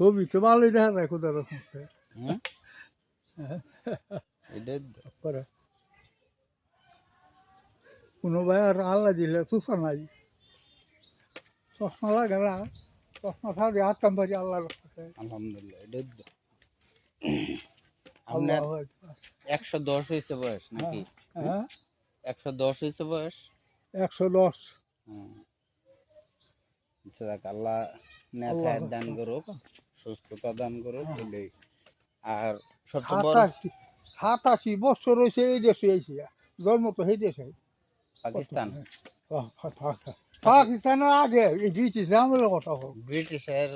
ছবি তো ভালোই দেখা যায় কোথাও রকম কোনো ভাই আর আল্লাহ দিলে তুফান নাই। চশমা লাগে না। চশমা ছাড়ি হাততাম পারি আল্লাহ আলহামদুলিল্লাহ এটাই আপনার একশো দশ হয়েছে বয়স নাকি? হ্যাঁ। একশো দশ হয়েছে বয়স? একশো দশ। হুম। আল্লাহ নেক দান। করুক সুস্থতা দান করুক হ্যাঁ। আর সবচেয়ে বড় সাতাশি বছর হয়েছে এই দেশে এসে জন্ম তো সেই দেশে পাকিস্তান পাকিস্তানের আগে ব্রিটিশে আমলে কথা হোক ব্রিটিশের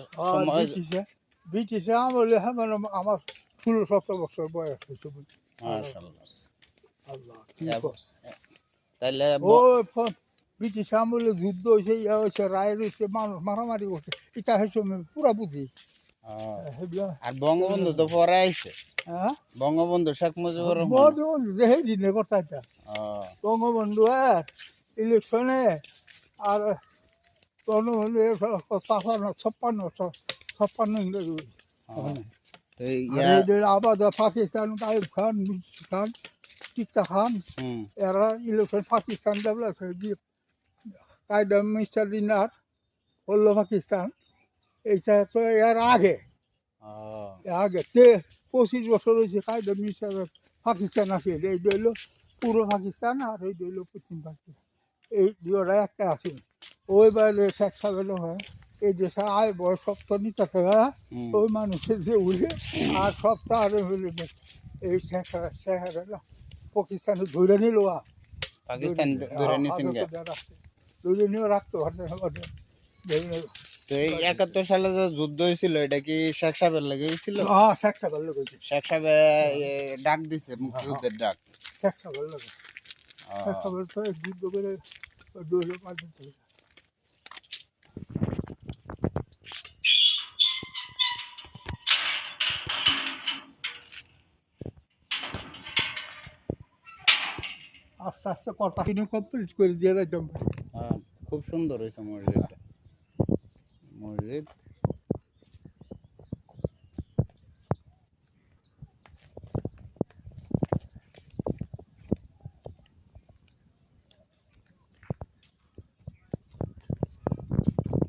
ব্রিটিশে ব্রিটিশে আমলে হ্যাঁ মানে আমার ষোলো সতেরো বছর বয়স হয়েছে। আল্লাহ। তাইলে ও ব্রিটিশ আমলে যুদ্ধ হয়েছে ইয়া হয়েছে রায় রয়েছে মানুষ মারামারি করছে। এটা হয়েছে পুরা সেগুলা আর বঙ্গবন্ধু তো পরে আইছে। হ্যাঁ? বঙ্গবন্ধু শেখ মুজিবুর বঙ্গবন্ধু সেই দিনের কথা এটা। বঙ্গবন্ধু আর ইলেকশনে আর বঙ্গবন্ধু ছাপ্পান্ন ছাপ্পান্ন আবাদ পাকিস্তান আইব খান খান টিক্কা খান এরা ইলেকশন পাকিস্তান ডেভেলপ কায়দা মিস্টার দিনার হলো পাকিস্তান। এইটা তো এর আগে। আগে তে পঁচিশ বছর হয়েছে কায়দা মিস্টার পাকিস্তান আছে। এই হইল পূর্ব পাকিস্তান আর এই হইল পশ্চিম পাকিস্তান। এই দুটা একটা আছে। ওই বাইরে শেখ সাহেবের হয়। এই দেশে আয় বয়স সপ্তাহ নিতে থাকে ওই মানুষের যে উঠে আর সপ্তাহ আরে হইলে এই শেখ শেখ পাকিস্তানে ধরে নিল। পাকিস্তান ধরে নিয়েও রাখতে। তো এই একাত্তর সালে যে যুদ্ধ হয়েছিল এটা কি শেখ সাহেবের লেগে হয়েছিল হ্যাঁ শেখ সাহেবের লোক হয়েছে শেখ সাহেবে ডাক দিছে মুক্তিযুদ্ধের ডাক শেখ সাহেবের আহ, শেখ সাহেবের তো যুদ্ধ করে দুই হাজার পাঁচ দিন চলে আস্তে আস্তে কথা কমপ্লিট করে দিয়ে একদম খুব সুন্দর হয়েছে মসজিদটা। মসজিদ।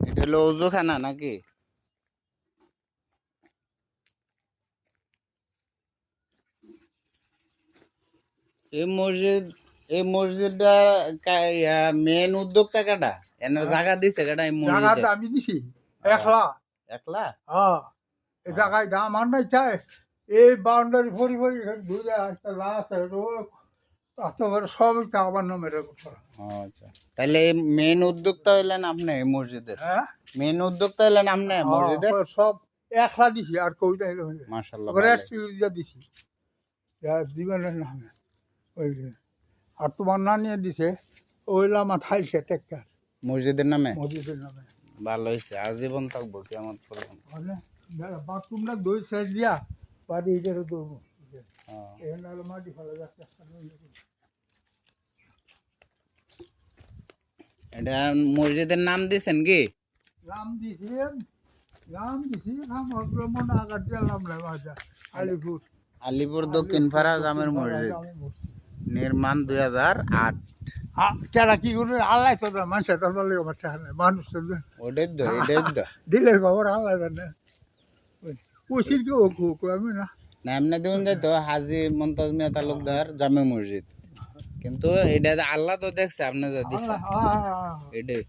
এটা হলো ওজুখানা নাকি? এই মসজিদ এই মসজিদটা মেন উদ্যোক্তা কাটা এনার হ্যাঁ। জায়গা দিছে কাটা এই মসজিদে? জায়গাটা আমি দিছি। একলা। একলা? হ্যাঁ। এই জায়গায় দাম আর নাই চাই এই বাউন্ডারি ভরি ভরি ঘুরে একটা রাস্তা একেবারে সবই তা আমার ও, আচ্ছা। তাহলে এই মেন উদ্যোক্তা হইলেন আপনি এই মসজিদের? হ্যাঁ। মেন উদ্যোক্তা হইলেন আপনি মসজিদের? হ্যাঁ, সব একলা দিছি আর কবিতা এলো মাশাআল্লাহ দিছি। যা দিবেনের নামে ওই। আর তোমার নানিয়ে দিছে ওইলা আমার ঠাইছে টেক্কার মসজিদের নামে? মসজিদের নামে। ভালো হয়েছে আজীবন থাকব কেমন পর্যন্ত বাথরুমটা দই সাইড দিয়া বাড়ি এটারও দৌড়বো হ্যাঁ। এখানে হলো মাটি ফেলা যাচ্ছে এটা মসজিদের নাম দিছেন কি? রাম দিছি রাম দিছি রাম হজর মনে আঘাত দিলাম না আলিপুর। আলিপুর দক্ষিণ পাড়া জামের মসজিদ। নির্মাণ দুই হাজার আট। কেরা কি আল্লাহ তো মানুষ তো বলে তো ওটাই তো এটাই তো। খবর আল্লাহ জানে। কুশির কেউ হোক আমি না। না এমনি দিন যাইতো হাজি মমতাজ মিয়া তালুকদার জামে মসজিদ। কিন্তু এটা আল্লাহ তো দেখছে আপনি তো এটাই।